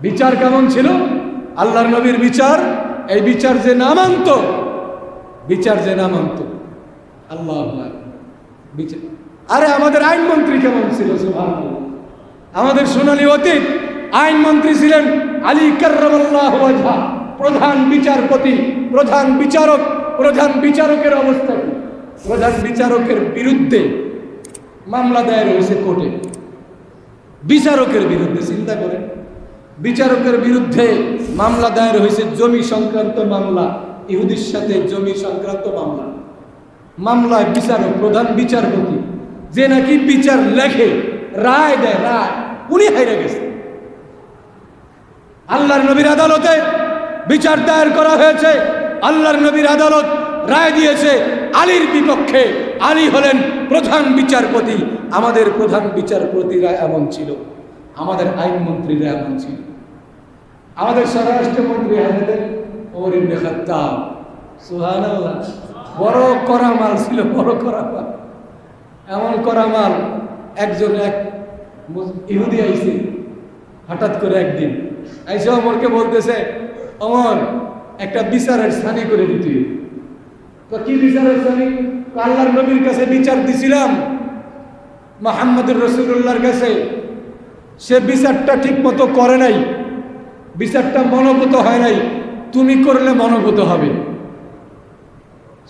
বিচার কেমন ছিল? আল্লাহর নবীর বিচার, এই বিচার যে নামান্ত, বিচার যে নামান্ত। আল্লাহ বিচার। আরে আমাদের আইনমন্ত্রী কেমন ছিল আমাদের সোনালী অতীত, আইনমন্ত্রী ছিলেন আলী ওয়াজহা, প্রধান বিচারপতি, প্রধান বিচারক, প্রধান বিচারকের অবস্থা প্রধান বিচারকের বিরুদ্ধে মামলা দায়ের হয়েছে কোর্টে। বিচারকের বিরুদ্ধে, চিন্তা করেন। বিচারকের বিরুদ্ধে মামলা দায়ের হয়েছে জমি সংক্রান্ত মামলা, ইহুদির সাথে জমি সংক্রান্ত মামলা। মামলায় বিচারক, প্রধান বিচারপতি, যে নাকি বিচার লেখে, রায় দেয়, রায়, উনি হাইরে গেছে। আল্লাহর নবীর আদালতে বিচার দায়ের করা হয়েছে, আল্লাহর নবীর আদালত রায় দিয়েছে, আলীর বিপক্ষে, আলী হলেন প্রধান বিচারপতি, আমাদের প্রধান বিচারপতিরা এমন ছিল, আমাদের আইনমন্ত্রীরা এমন ছিল। আমাদের স্বরাষ্ট্রমন্ত্রী হাজরত ওমর ইবনে খাত্তাব। সুবহানাল্লাহ। বড় করা মাল ছিল, বড় করা মাল। এমন করা মাল একজন এক ইহুদি আইছে হঠাৎ করে একদিন। আইসা অমরকে বলতেছে অমর একটা বিচারের স্থানী করে দিতে কি বিচারের স্থানী আল্লাহর নবীর কাছে বিচার দিছিলাম। মোহাম্মদুর রসুল্লাহর কাছে। সে বিচারটা ঠিক মতো করে নাই। বিচারটা মনোভূত হয় নাই। তুমি করলে মনোভূত হবে।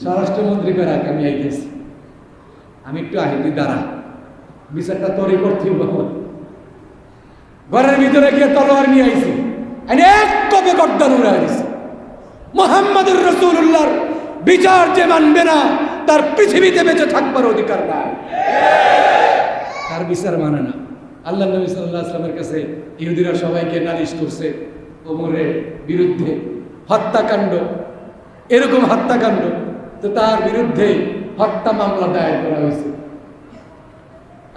স্বরাষ্ট্রমন্ত্রী বেড়াক আমি আইতেছি। আমি একটু আহিতি দাঁড়া। বিচারটা তরি হবে ঘরের ভিতরে গিয়ে তলোয়ার নিয়ে আইছি। এক কপে গর্দান উড়ে আইছি মোহাম্মদুর রসুল্লাহর বিচার যে মানবে না, তার পৃথিবীতে বেঁচে থাকবার অধিকার নাই। তার বিচার মানে না। আল্লাহ নবী সাল্লাহ আসলামের কাছে ইহুদিরা সবাইকে নালিশ করছে ওমরের বিরুদ্ধে হত্যাকাণ্ড, এরকম হত্যাকাণ্ড তো তার বিরুদ্ধে হত্যা মামলা দায়ের করা হয়েছে।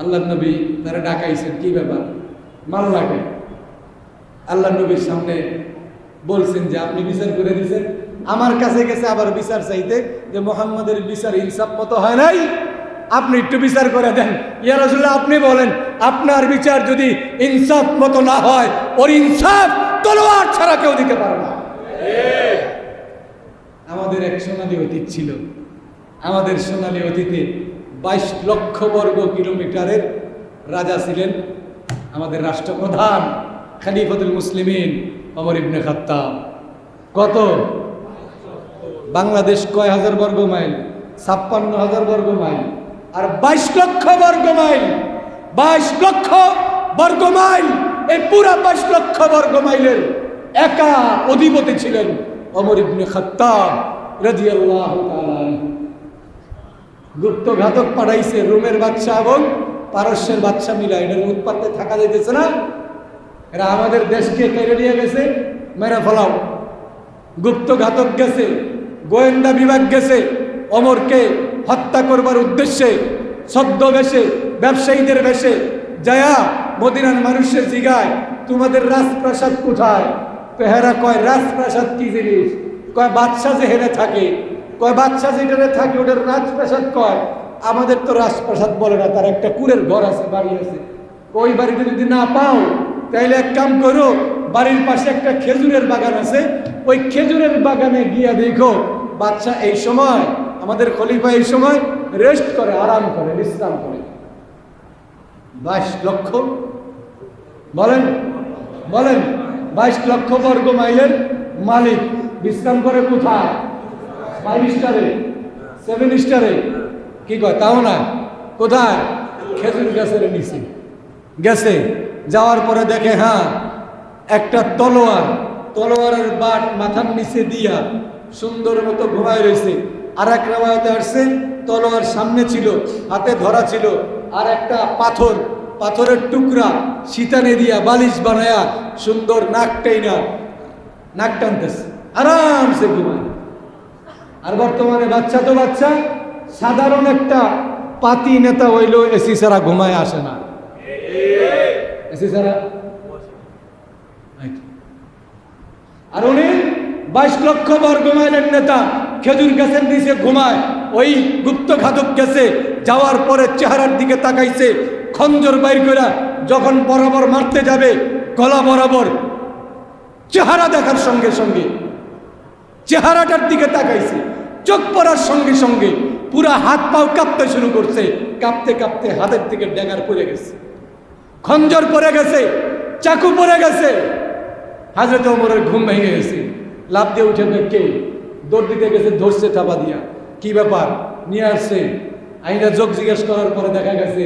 আল্লাহ নবী তারা ডাকাইছেন, কি ব্যাপার? মামলাকে আল্লাহ নবীর সামনে বলছেন যে, আপনি বিচার করে দিয়েছেন। আমার কাছে গেছে আবার বিচার চাইতে যে, মোহাম্মদের বিচার ইনসাফ মতো হয় নাই। আপনি একটু বিচার করে দেন। ইয়া রাসূলুল্লাহ, আপনি বলেন, আপনার বিচার যদি ইনসাফ মতো না হয়, ওর ইনসাফ তলোয়ার ছাড়া কেউ দিতে পারে না। আমাদের এক সোনালী অতীত ছিল। আমাদের সোনালী অতীতে বাইশ লক্ষ বর্গ কিলোমিটারের রাজা ছিলেন আমাদের রাষ্ট্রপ্রধান খালিফতুল মুসলিমিন অমর ইবনে খাত্তাব। কত? বাংলাদেশ কয় হাজার বর্গ মাইল? ছাপ্পান্ন হাজার বর্গ মাইল। আর বাইশ লক্ষ বর্গ মাইল? বাইশ লক্ষ বর্গ মাইল এই পুরা বাইশ লক্ষ বর্গ মাইলের একা অধিপতি ছিলেন অমর ইবনে খাত্তাব তাআলা গুপ্ত ঘাতক পাঠাইছে রোমের বাদশা এবং পারস্যের বাদশা মিলা এটার উৎপাতে থাকা যাইতেছে না। এরা আমাদের দেশকে কেড়ে নিয়ে গেছে, মেরে ফেলাও। গুপ্ত ঘাতক গেছে, গোয়েন্দা বিভাগ গেছে, অমরকে হত্যা করবার উদ্দেশ্যে ছদ্মবেশে, ব্যবসায়ীদের বেশে যায়া মদিনার মানুষের জিগায়, তোমাদের রাজপ্রাসাদ কোথায়? তো হেরা কয়, রাজপ্রাসাদ কি জিনিস? কয়, বাদশাহ যে হেরে থাকে। কয়, বাদশাহ যেটারে থাকে, ওটার রাজপ্রাসাদ কয়? আমাদের তো রাজপ্রাসাদ বলে না, তার একটা কুড়ের ঘর আছে, বাড়ি আছে। ওই বাড়িতে যদি না পাও, তাইলে এক কাম করো, বাড়ির পাশে একটা খেজুরের বাগান আছে। ওই খেজুরের বাগানে গিয়া দেখো বাচ্চা এই সময়, আমাদের খলিফা এই সময় রেস্ট করে, আরাম করে, বিশ্রাম করে। বাইশ লক্ষ বলেন বলেন, বাইশ লক্ষ বর্গ মাইলের মালিক, বিশ্রাম করে কোথায়? ফাইভ স্টারে সেভেন স্টারে। কি কয়? তাও না? কোথায়? খেজুর গাছের নিচে। গেছে। যাওয়ার পরে দেখে হ্যাঁ একটা তলোয়ার, তলোয়ারের বাট মাথার নিচে দিয়া সুন্দর মতো ঘুমায় রয়েছে। আর এক রামায়তে আসছে, তলোয়ার সামনে ছিল, হাতে ধরা ছিল আর একটা পাথর পাথরের টুকরা সীতানে দিয়া বালিশ বানায়া সুন্দর নাক টেইনা, নাক টানতেছে। আরামসে ঘুমায়। আর বর্তমানে বাচ্চা তো বাচ্চা, সাধারণ একটা পাতি নেতা হইলেও এসি ছাড়া ঘুমায় আসে না। এসি ছাড়া আর উনি বাইশ লক্ষ বর্গ মাইলের নেতা, খেজুর গাছের নিচে ঘুমায়, ওই গুপ্ত ঘাতক গেছে, যাওয়ার পরে চেহারার দিকে তাকাইছে খঞ্জর বাইর করে যখন বরাবর মারতে যাবে, গলা বরাবর চেহারা দেখার সঙ্গে সঙ্গে, চেহারাটার দিকে তাকাইছে, চোখ পড়ার সঙ্গে সঙ্গে পুরা হাত পাও কাঁপতে শুরু করছে, কাঁপতে কাঁপতে হাতের থেকে ড্যাঙার পড়ে গেছে। খঞ্জর পড়ে গেছে, চাকু পড়ে গেছে। হাজরত ওমরের ঘুম ভেঙে গেছে। লাভ দিয়ে উঠে কে দৌড় দিতে গেছে ধরছে চাপা দিয়া। কি ব্যাপার? নিয়ে আসছে আইনা যোগ জিজ্ঞেস করার পরে দেখা গেছে,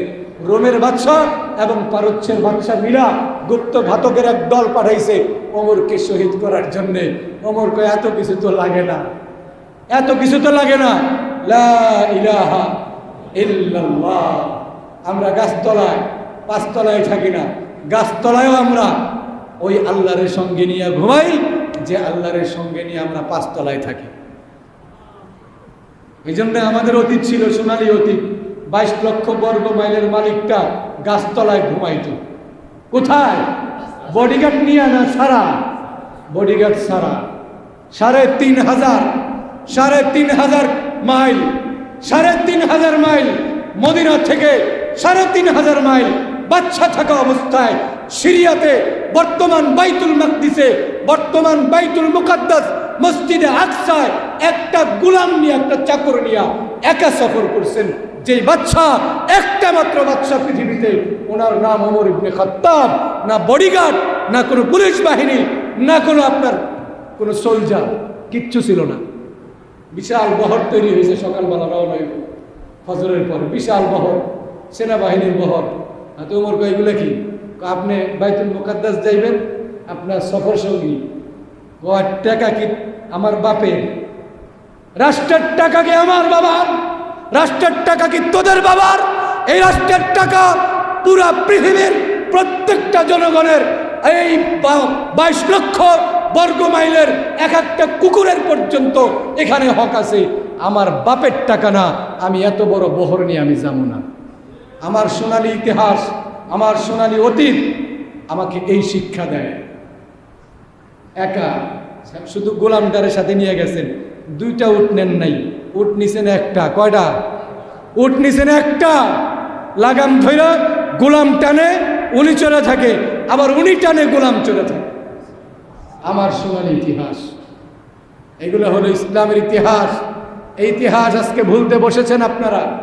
রোমের বাদশাহ এবং পারস্যের বাদশাহ মিলা গুপ্ত ঘাতকের এক দল পাঠাইছে অমরকে শহীদ করার জন্যে। অমরকে এত কিছু তো লাগে না। এত কিছু তো লাগে না। ইলাহা ইল্লাল্লাহ। আমরা গাছতলায়, পাঁচতলায় থাকি না। গাছতলায়ও আমরা ওই আল্লাহরের সঙ্গে নিয়ে ঘুমাই, যে আল্লাহরের সঙ্গে নিয়ে আমরা পাঁচতলায় থাকি। এই জন্য আমাদের অতীত ছিল সোনালী অতীত। বাইশ লক্ষ বর্গ মাইলের মালিকটা গাছতলায় ঘুমাইত। কোথায়? বডিগার্ড নিয়ে না সারা। বডিগার্ড সারা। সাড়ে তিন হাজার, সাড়ে তিন হাজার মাইল, সাড়ে তিন হাজার মাইল মদিনা থেকে সাড়ে তিন হাজার মাইল বাচ্চা থাকা অবস্থায় সিরিয়াতে বর্তমান বাইতুল মাকদিসে, বর্তমান বাইতুল মুকাদ্দাস মসজিদে আকসায় একটা গুলাম নিয়ে, একটা চাকর নিয়ে একা সফর করছেন। যেই বাচ্চা, একটা মাত্র বাচ্চা পৃথিবীতে, ওনার নাম অমর ইবনে খাত্তাব, না বডিগার্ড, না কোনো পুলিশ বাহিনী, না কোনো আপনার কোনো সোলজার, কিচ্ছু ছিল না। বিশাল বহর তৈরি হয়েছে, সকালবেলা রওনা ফজরের পর বিশাল বহর, সেনাবাহিনীর বহর। হ্যাঁ তো তোমার এগুলো কি? আপনি বাইতুল মুকাদ্দাস যাইবেন, আপনার সফর সঙ্গী টাকা কি আমার বাপের? রাষ্ট্রের টাকা কি আমার বাবার? রাষ্ট্রের টাকা কি তোদের বাবার? এই রাষ্ট্রের টাকা পুরা পৃথিবীর প্রত্যেকটা জনগণের এই বাইশ লক্ষ বর্গ মাইলের এক একটা কুকুরের পর্যন্ত এখানে হক আছে। আমার বাপের টাকা না, আমি এত বড় বহর নিয়ে আমি যাব না। আমার সোনালী ইতিহাস, আমার সোনালী অতীত আমাকে এই শিক্ষা দেয়। একা। শুধু গোলামদারের সাথে নিয়ে গেছেন। দুইটা উট নেন নাই। উট নিছেন একটা। কয়টা? উট নিছেন একটা। লাগাম ধইরা গোলাম টানে, উনি চলে থাকে। আবার উনি টানে, গোলাম চলে থাকে। আমার সোনালী ইতিহাস। এগুলো হলো ইসলামের ইতিহাস। এই ইতিহাস আজকে ভুলতে বসেছেন আপনারা।